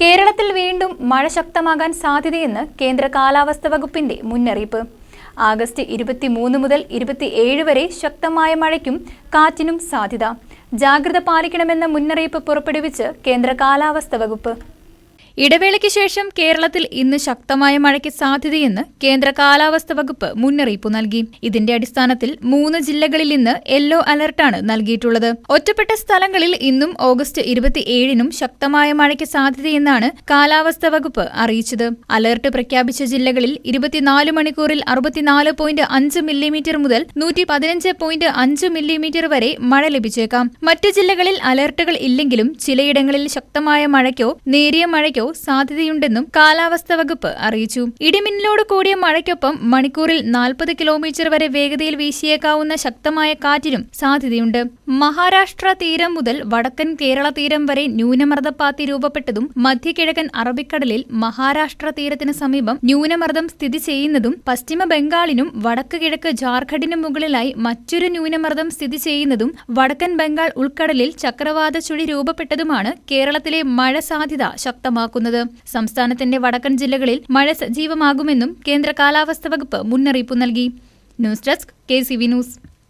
കേരളത്തിൽ വീണ്ടും മഴ ശക്തമാകാൻ സാധ്യതയെന്ന് കേന്ദ്ര കാലാവസ്ഥ വകുപ്പിന്റെ മുന്നറിയിപ്പ്. ആഗസ്റ്റ് ഇരുപത്തിമൂന്ന് മുതൽ ഇരുപത്തിയേഴ് വരെ ശക്തമായ മഴയ്ക്കും കാറ്റിനും സാധ്യത. ജാഗ്രത പാലിക്കണമെന്ന മുന്നറിയിപ്പ് പുറപ്പെടുവിച്ച് കേന്ദ്ര കാലാവസ്ഥ വകുപ്പ്. ഇടവേളയ്ക്ക് ശേഷം കേരളത്തിൽ ഇന്ന് ശക്തമായ മഴയ്ക്ക് സാധ്യതയെന്ന് കേന്ദ്ര കാലാവസ്ഥ വകുപ്പ് മുന്നറിയിപ്പ് നൽകി. ഇതിന്റെ അടിസ്ഥാനത്തിൽ മൂന്ന് ജില്ലകളിൽ ഇന്ന് യെല്ലോ അലർട്ടാണ് നൽകിയിട്ടുള്ളത്. ഒറ്റപ്പെട്ട സ്ഥലങ്ങളിൽ ഇന്നും ഓഗസ്റ്റ് ഇരുപത്തിയേഴിനും ശക്തമായ മഴയ്ക്ക് സാധ്യതയെന്നാണ് കാലാവസ്ഥ വകുപ്പ് അറിയിച്ചത്. അലർട്ട് പ്രഖ്യാപിച്ച ജില്ലകളിൽ ഇരുപത്തിനാല് മണിക്കൂറിൽ അറുപത്തിനാല് പോയിന്റ് അഞ്ച് മില്ലിമീറ്റർ മുതൽ നൂറ്റി പതിനഞ്ച് പോയിന്റ് അഞ്ച് മില്ലിമീറ്റർ വരെ മഴ ലഭിച്ചേക്കാം. മറ്റ് ജില്ലകളിൽ അലർട്ടുകൾ ഇല്ലെങ്കിലും ചിലയിടങ്ങളിൽ ശക്തമായ മഴയ്ക്കോ നേരിയ മഴയ്ക്കോ സാധ്യതയുണ്ടെന്നും കാലാവസ്ഥാ വകുപ്പ് അറിയിച്ചു. ഇടിമിന്നലോട് കൂടിയ മഴയ്ക്കൊപ്പം മണിക്കൂറിൽ നാൽപ്പത് കിലോമീറ്റർ വരെ വേഗതയിൽ വീശിയേക്കാവുന്ന ശക്തമായ കാറ്റിനും സാധ്യതയുണ്ട്. മഹാരാഷ്ട്ര തീരം മുതൽ വടക്കൻ കേരള തീരം വരെ ന്യൂനമർദ്ദപ്പാത്തി രൂപപ്പെട്ടതും മധ്യകിഴക്കൻ അറബിക്കടലിൽ മഹാരാഷ്ട്ര തീരത്തിന് സമീപം ന്യൂനമർദ്ദം സ്ഥിതി ചെയ്യുന്നതും പശ്ചിമ ബംഗാളിനും വടക്ക് കിഴക്ക് ജാർഖണ്ഡിനും മുകളിലായി മറ്റൊരു ന്യൂനമർദ്ദം സ്ഥിതി ചെയ്യുന്നതും വടക്കൻ ബംഗാൾ ഉൾക്കടലിൽ ചക്രവാത ചുഴി രൂപപ്പെട്ടതുമാണ് കേരളത്തിലെ മഴ സാധ്യത ശക്തമാക്കുന്നത്. സംസ്ഥാനത്തിന്റെ വടക്കൻ ജില്ലകളിൽ മഴ സജീവമാകുമെന്നും കേന്ദ്ര കാലാവസ്ഥ വകുപ്പ് മുന്നറിയിപ്പ് നൽകി. News desk K C news.